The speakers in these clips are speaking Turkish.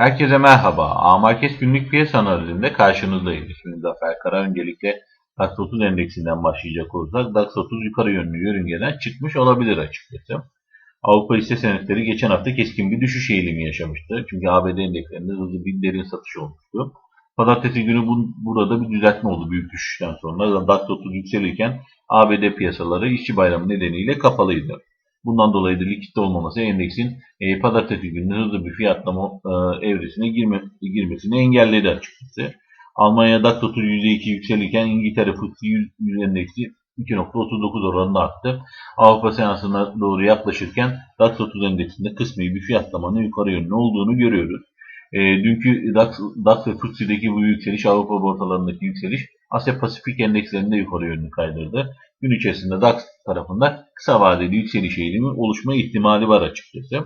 Herkese merhaba. A-Market günlük piyasa analizinde karşınızdayım. İsmim Zafer Kara. Öncelikle DAX 30 endeksinden başlayacak olursak DAX 30 yukarı yönlü yörüngeden çıkmış olabilir açıkçası. Avrupa hisse senetleri geçen hafta keskin bir düşüş eğilimi yaşamıştı. Çünkü ABD endekslerinde hızlı bir derin satış olmuştu. Pazartesi günü bu, burada bir düzeltme oldu büyük düşüşten sonra. DAX 30 yükselirken ABD piyasaları işçi bayramı nedeniyle kapalıydı. Bundan dolayı da likitte olmaması endeksin e, pazartesi günü hızlı bir fiyatlama e, evresine girme, girmesini engelledi açıkçası. Almanya DAX 30 %2 yükselirken İngiltere FTSE 100, 100 endeksi 2.39 oranında arttı. Avrupa seansına doğru yaklaşırken DAX 30 endeksinde kısmi bir fiyatlamanın yukarı yönlü olduğunu görüyoruz. E, dünkü DAX, DAX ve FTSE'deki bu yükseliş Avrupa borsalarındaki yükseliş Asya Pasifik endekslerinde yukarı yönlü kaydırdı. Gün içerisinde DAX tarafında kısa vadeli yükseliş eğilimi oluşma ihtimali var açıkçası.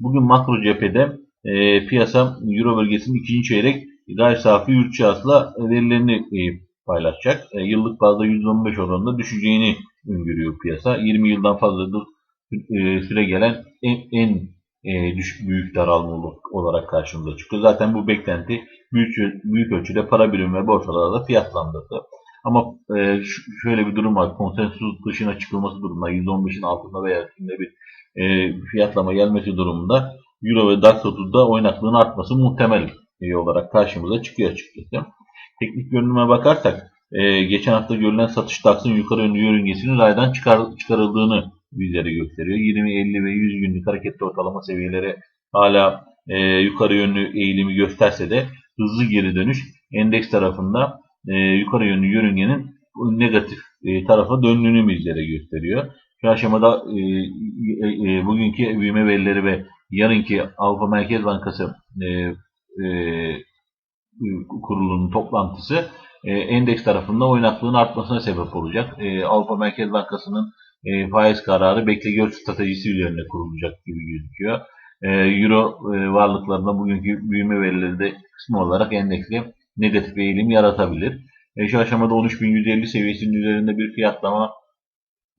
Bugün makro cephede e, piyasa Euro bölgesinin ikinci çeyrek gayri safi yurt hasıla verilerini e, paylaşacak. E, yıllık bazda %15 oranında düşeceğini öngörüyor piyasa. 20 yıldan fazladır e, süre gelen en, en e, düşük büyük daralma olarak karşımıza çıkıyor. Zaten bu beklenti büyük, büyük ölçüde para birimi ve borsalarda fiyatlandırdı. Ama e, şöyle bir durum var. Konsensus dışına çıkılması durumunda %15'in altında veya üstünde bir e, fiyatlama gelmesi durumunda Euro ve DAX 30'da oynaklığın artması muhtemel e, olarak karşımıza çıkıyor açıkçası. Teknik görünüme bakarsak e, geçen hafta görülen satış DAX'ın yukarı yönlü yörüngesinin raydan çıkar, çıkarıldığını bizlere gösteriyor. 20, 50 ve 100 günlük hareketli ortalama seviyeleri hala e, yukarı yönlü eğilimi gösterse de hızlı geri dönüş endeks tarafında e, yukarı yönlü yörüngenin negatif e, tarafa döndüğünü bizlere gösteriyor. Şu aşamada e, e, e, bugünkü büyüme verileri ve yarınki Avrupa Merkez Bankası e, e, kurulunun toplantısı e, endeks tarafında oynaklığın artmasına sebep olacak. E, Avrupa Merkez Bankası'nın e, faiz kararı bekle gör stratejisi üzerine kurulacak gibi gözüküyor. E, Euro e, varlıklarında bugünkü büyüme verileri de kısmı olarak endeksli negatif eğilim yaratabilir. E, şu aşamada 13.150 seviyesinin üzerinde bir fiyatlama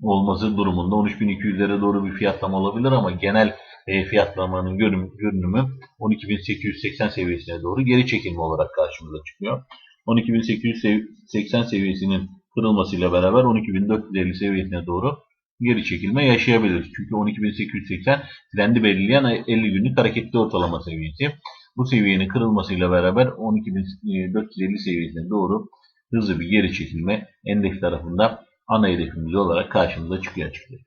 olması durumunda 13.200'lere doğru bir fiyatlama olabilir ama genel e, fiyatlamanın görünüm, görünümü 12.880 seviyesine doğru geri çekilme olarak karşımıza çıkıyor. 12.880 seviyesinin kırılmasıyla beraber 12.450 seviyesine doğru geri çekilme yaşayabilir. Çünkü 12.880 trendi belirleyen 50 günlük hareketli ortalama seviyesi. Bu seviyenin kırılmasıyla beraber 12.450 seviyesine doğru hızlı bir geri çekilme endeks tarafında ana hedefimiz olarak karşımıza çıkıyor açıkçası.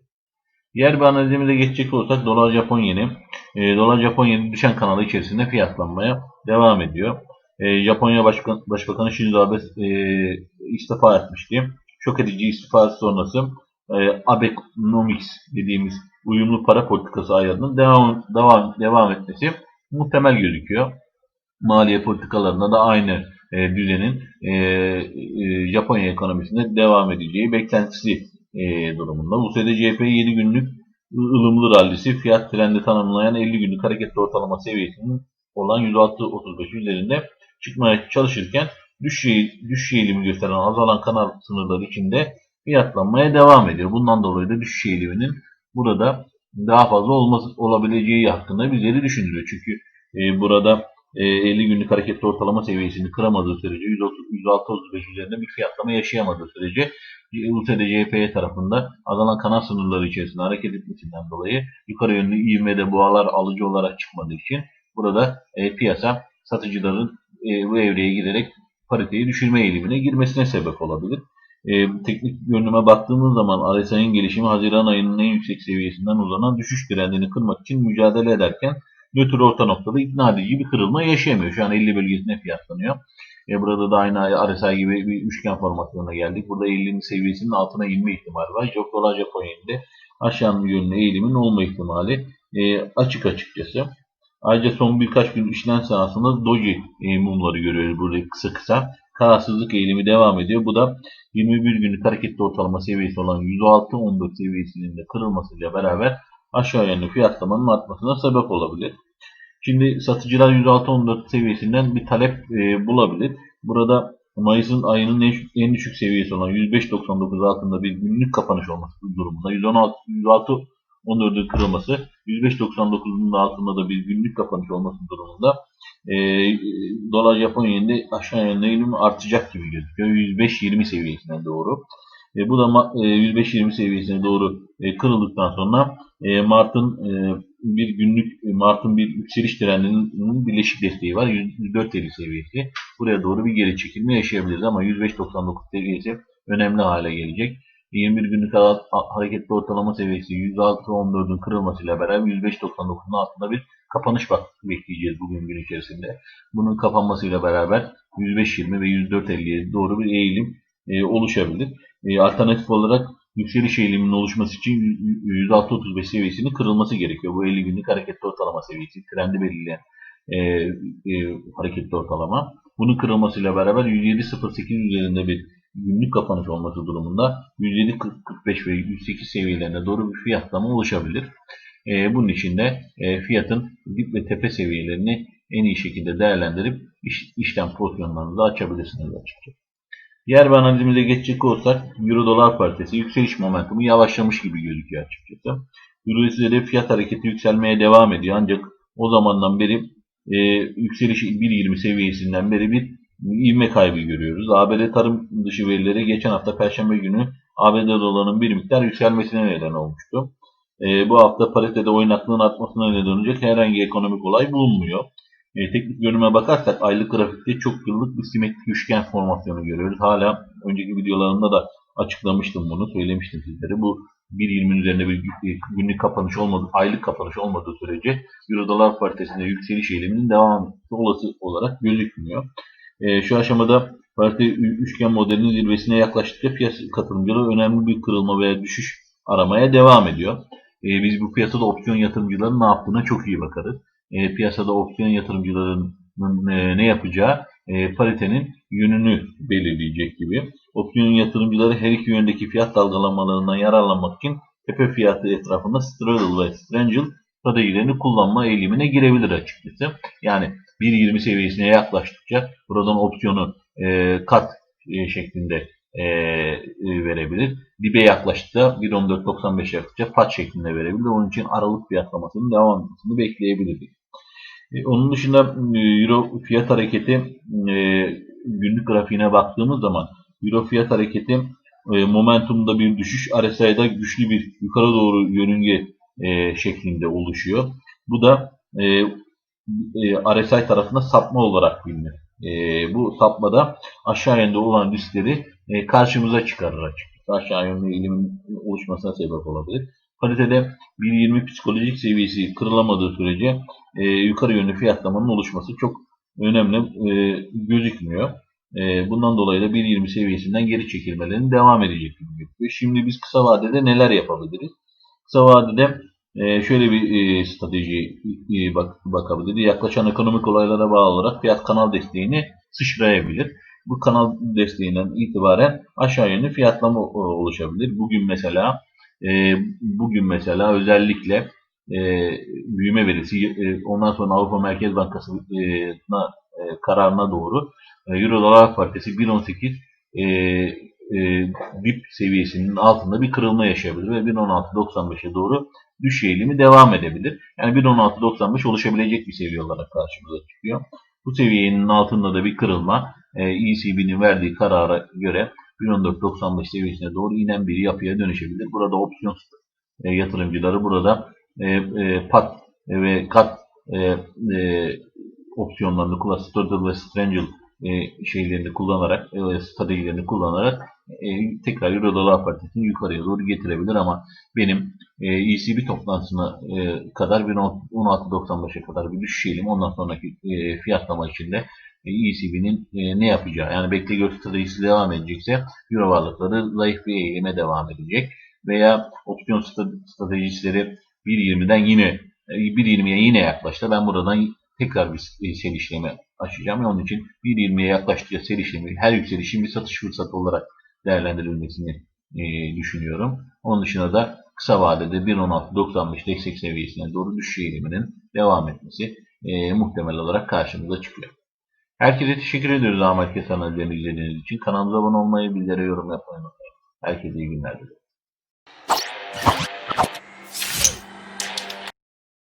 Diğer bir analizimize geçecek olursak dolar Japon yeni. E, dolar Japon yeni düşen kanalı içerisinde fiyatlanmaya devam ediyor. E, Japonya Başkan, Başbakanı Shinzo Abe e, istifa etmişti. Şok edici istifa sonrası e, Abenomics dediğimiz uyumlu para politikası ayarının devam, devam, devam etmesi muhtemel gözüküyor. Maliye politikalarında da aynı e, düzenin e, e, Japonya ekonomisinde devam edeceği beklentisi e, durumunda. Bu sürede CHP 7 günlük ılımlı rallisi fiyat trendi tanımlayan 50 günlük hareketli ortalama seviyesinin olan 106.35 üzerinde çıkmaya çalışırken düşüş, düşüş eğilimi gösteren azalan kanal sınırları içinde fiyatlanmaya devam ediyor. Bundan dolayı da düşüş eğiliminin burada daha fazla olması olabileceği hakkında bizleri düşündürüyor. Çünkü e, burada e, 50 günlük hareketli ortalama seviyesini kıramadığı sürece 106-35 üzerinde bir fiyatlama yaşayamadığı sürece USD CHP tarafında azalan kanal sınırları içerisinde hareket etmesinden dolayı yukarı yönlü ivmede boğalar alıcı olarak çıkmadığı için burada e, piyasa satıcıların e, bu evreye giderek pariteyi düşürme eğilimine girmesine sebep olabilir. E, teknik görünüme baktığımız zaman RSI'nin gelişimi Haziran ayının en yüksek seviyesinden uzanan düşüş trendini kırmak için mücadele ederken nötr orta noktada ikna edici bir kırılma yaşayamıyor. Şu an 50 bölgesine fiyatlanıyor. E, burada da aynı RSI gibi bir üçgen formasyonuna geldik. Burada 50'nin seviyesinin altına inme ihtimali var. Çok dolar Japonya'da aşağı yönlü eğilimin olma ihtimali e, açık açıkçası. Ayrıca son birkaç gün işlem sırasında doji e, mumları görüyoruz burada kısa kısa. Kararsızlık eğilimi devam ediyor. Bu da 21 günlük hareketli ortalama seviyesi olan 106-14 seviyesinin de kırılmasıyla beraber aşağı yönlü fiyatlamanın artmasına sebep olabilir. Şimdi satıcılar 106-14 seviyesinden bir talep e, bulabilir. Burada Mayıs'ın ayının en, en düşük seviyesi olan 105.99 altında bir günlük kapanış olması durumunda 116 14'ün kırılması 105.99'un da altında da bir günlük kapanış olması durumunda e, dolar Japon yeninde aşağı yönde eğilim artacak gibi gözüküyor. 105.20 seviyesine doğru. E, bu da e, 105.20 seviyesine doğru e, kırıldıktan sonra e, Mart'ın e, bir günlük e, Mart'ın bir yükseliş trendinin birleşik desteği var. 104.50 seviyesi. Buraya doğru bir geri çekilme yaşayabiliriz ama 105.99 seviyesi önemli hale gelecek. 21 günlük ha- hareketli ortalama seviyesi 106.14'ün kırılmasıyla beraber 105.99'un altında bir kapanış bekleyeceğiz bugün gün içerisinde. Bunun kapanmasıyla beraber 105.20 ve 104.50'ye doğru bir eğilim e, oluşabilir. E, alternatif olarak yükseliş eğiliminin oluşması için 106.35 seviyesinin kırılması gerekiyor. Bu 50 günlük hareketli ortalama seviyesi, trendi belirleyen e, e, hareketli ortalama. Bunun kırılmasıyla beraber 107.08 üzerinde bir günlük kapanış olması durumunda 107.45 ve 108 seviyelerine doğru bir fiyatlama oluşabilir. E, bunun için de e, fiyatın dip ve tepe seviyelerini en iyi şekilde değerlendirip iş, işlem pozisyonlarınızı açabilirsiniz açıkçası. Diğer bir analizimize geçecek olursak Euro dolar paritesi yükseliş momentumu yavaşlamış gibi gözüküyor açıkçası. Euro üzeri fiyat hareketi yükselmeye devam ediyor ancak o zamandan beri e, yükseliş 1.20 seviyesinden beri bir ivme kaybı görüyoruz. ABD tarım dışı verileri geçen hafta Perşembe günü ABD dolarının bir miktar yükselmesine neden olmuştu. E, bu hafta paritede oynaklığın artmasına neden olacak herhangi ekonomik olay bulunmuyor. E, teknik görünüme bakarsak aylık grafikte çok yıllık bir simetrik üçgen formasyonu görüyoruz. Hala önceki videolarımda da açıklamıştım bunu, söylemiştim sizlere. Bu 1.20'nin üzerinde bir günlük kapanış olmadı, aylık kapanış olmadığı sürece Euro dolar paritesinde yükseliş eğiliminin devam etmesi olası olarak gözükmüyor. E, şu aşamada parite üçgen modelinin zirvesine yaklaştıkça piyasa katılımcıları önemli bir kırılma veya düşüş aramaya devam ediyor. E, biz bu piyasada opsiyon yatırımcıların ne yaptığına çok iyi bakarız. E, piyasada opsiyon yatırımcılarının e, ne yapacağı e, paritenin yönünü belirleyecek gibi. Opsiyon yatırımcıları her iki yöndeki fiyat dalgalanmalarından yararlanmak için tepe fiyatı etrafında straddle ve strangle stratejilerini kullanma eğilimine girebilir açıkçası. Yani 1.20 seviyesine yaklaştıkça buradan opsiyonu e, kat e, şeklinde e, verebilir. Dibe yaklaştıkça 1.14.95 yaklaştıkça pat şeklinde verebilir. Onun için aralık fiyatlamasının devam etmesini bekleyebilirdik. E, onun dışında e, Euro fiyat hareketi e, günlük grafiğine baktığımız zaman Euro fiyat hareketi e, momentumda bir düşüş, RSI'da güçlü bir yukarı doğru yörünge e, şeklinde oluşuyor. Bu da e, e, RSI tarafında sapma olarak bilinir. E, bu sapmada aşağı yönde olan riskleri e, karşımıza çıkarır açıkçası. Aşağı yönlü eğilimin oluşmasına sebep olabilir. Kalitede 1.20 psikolojik seviyesi kırılamadığı sürece e, yukarı yönlü fiyatlamanın oluşması çok önemli e, gözükmüyor. E, bundan dolayı da 1.20 seviyesinden geri çekilmelerin devam edecek gibi gözüküyor. Şimdi biz kısa vadede neler yapabiliriz? Kısa vadede e, şöyle bir e, strateji e, bak, bakabiliriz. Yaklaşan ekonomik olaylara bağlı olarak fiyat kanal desteğini sıçrayabilir. Bu kanal desteğinden itibaren aşağı yönlü fiyatlama oluşabilir. Bugün mesela e, bugün mesela özellikle e, büyüme verisi e, ondan sonra Avrupa Merkez Bankası e, na, e, kararına doğru e, Euro dolar paritesi 1.18 e, e, dip seviyesinin altında bir kırılma yaşayabilir ve 1.16.95'e doğru düşüş eğilimi devam edebilir. Yani 1.16.95 oluşabilecek bir seviye olarak karşımıza çıkıyor. Bu seviyenin altında da bir kırılma e, ECB'nin verdiği karara göre 1.14.95 seviyesine doğru inen bir yapıya dönüşebilir. Burada opsiyon e, yatırımcıları burada e, e, pat ve kat e, e, opsiyonlarını ve strangle e, şeylerini kullanarak, e, stratejilerini kullanarak e, tekrar Euro dolar paritesini yukarıya doğru getirebilir ama benim e, ECB toplantısına e, kadar 16.95'e kadar bir düşüş eğilim ondan sonraki e, fiyatlama içinde ECB'nin e, ne yapacağı yani bekle gör stratejisi devam edecekse Euro varlıkları zayıf bir eğilime devam edecek veya opsiyon stratejistleri 1.20'den yine 1.20'ye yine yaklaştı. Ben buradan tekrar bir sel işlemi açacağım. Onun için 1.20'ye yaklaştıkça sel işlemi her yükselişin bir satış fırsatı olarak değerlendirilmesini e, düşünüyorum. Onun dışında da kısa vadede 1.16.95 destek seviyesine doğru düşüş eğiliminin devam etmesi e, muhtemel olarak karşımıza çıkıyor. Herkese teşekkür ediyoruz Ahmet Kes analizlerini izlediğiniz için. Kanalımıza abone olmayı, bizlere yorum yapmayı unutmayın. Herkese iyi günler diliyorum.